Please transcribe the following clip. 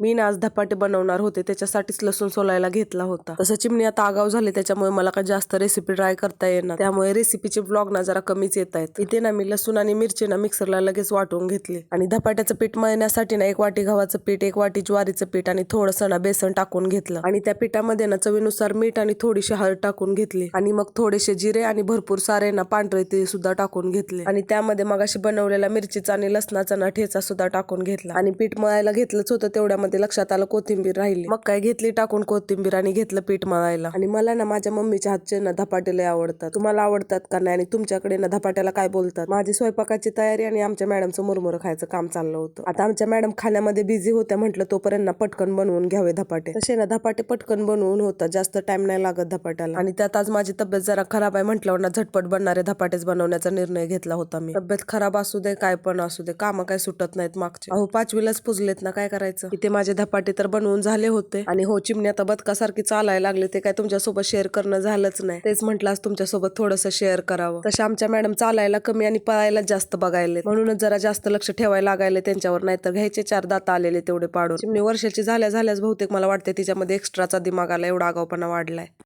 मी ना आज धपाटे बनवणार होते त्याच्यासाठीच लसूण सोलायला घेतला होता. तसं चिमणी आता आगाव झाले त्याच्यामुळे मला काय जास्त रेसिपी ट्राय करता येणार. त्यामुळे रेसिपीचे ब्लॉग ना जरा कमीच येत आहेत. इथे ना मी लसूण आणि मिरची ना मिक्सरला लगेच वाटून घेतली. आणि धपाट्याचं पीठ मळण्यासाठी ना एक वाटी गव्हाचं पीठ एक वाटी ज्वारीचं पीठ आणि थोडंसं ना बेसन टाकून घेतलं. आणि त्या पिठामध्ये ना चवीनुसार मीठ आणि थोडीशी हळद टाकून घेतली. आणि मग थोडेसे जिरे आणि भरपूर सारे ना पांढरे ते सुद्धा टाकून घेतले. आणि त्यामध्ये मग अशी बनवलेला मिरचीचा आणि लसणाचा ना ठेचा सुद्धा टाकून घेतला. आणि पीठ मळायला घेतलंच होतं तेवढ्या तेवढ्यामध्ये लक्षात आलं कोथिंबीर राहिली. मग काय घेतली टाकून कोथिंबीर आणि घेतलं पीठ मळायला. आणि मला ना माझ्या मम्मीच्या हातचे ना धपाटे लय आवडतात. तुम्हाला आवडतात का नाही? आणि तुमच्याकडे ना धपाट्याला काय बोलतात? माझी स्वयंपाकाची तयारी आणि आमच्या मॅडमचं मुरमुरं खायचं काम चाललं होतं. आता आमच्या मॅडम खाण्यामध्ये बिझी होत्या म्हटलं तोपर्यंत ना पटकन बनवून घ्यावे धपाटे. तसे ना धपाटे पटकन बनवून होतात जास्त टाइम नाही लागत धपाट्याला. आणि त्यात आज माझी तब्येत जरा खराब आहे म्हटल्यावर ना झटपट बनणारे धपाटेच बनवण्याचा निर्णय घेतला होता मी. तब्येत खराब असू दे काय पण असू दे कामं काय सुटत नाहीत मागचे. अहो पाचवीलाच पुजलेत ना काय करायचं? इथे माझे धपाटे तर बनवून झाले होते. आणि हो चिमणी आता बदकासारखी चालायला लागले. ते काय तुमच्यासोबत शेअर करणं झालंच नाही. तेच म्हटलं आज तुमच्यासोबत थोडंसं शेअर करावं. तसे आमच्या मॅडम चालायला कमी आणि पळायला जास्त बघायले म्हणूनच जरा जास्त लक्ष ठेवायला लागायले त्यांच्यावर. नाहीतर घ्यायचे चार दात आलेले तेवढे पाडून. चिमणी वर्षाची झाल्या झाल्याच बहुतेक मला वाटते तिच्यामध्ये एक्स्ट्राचा दिमाग आला एवढा आगावपणा वाढलाय.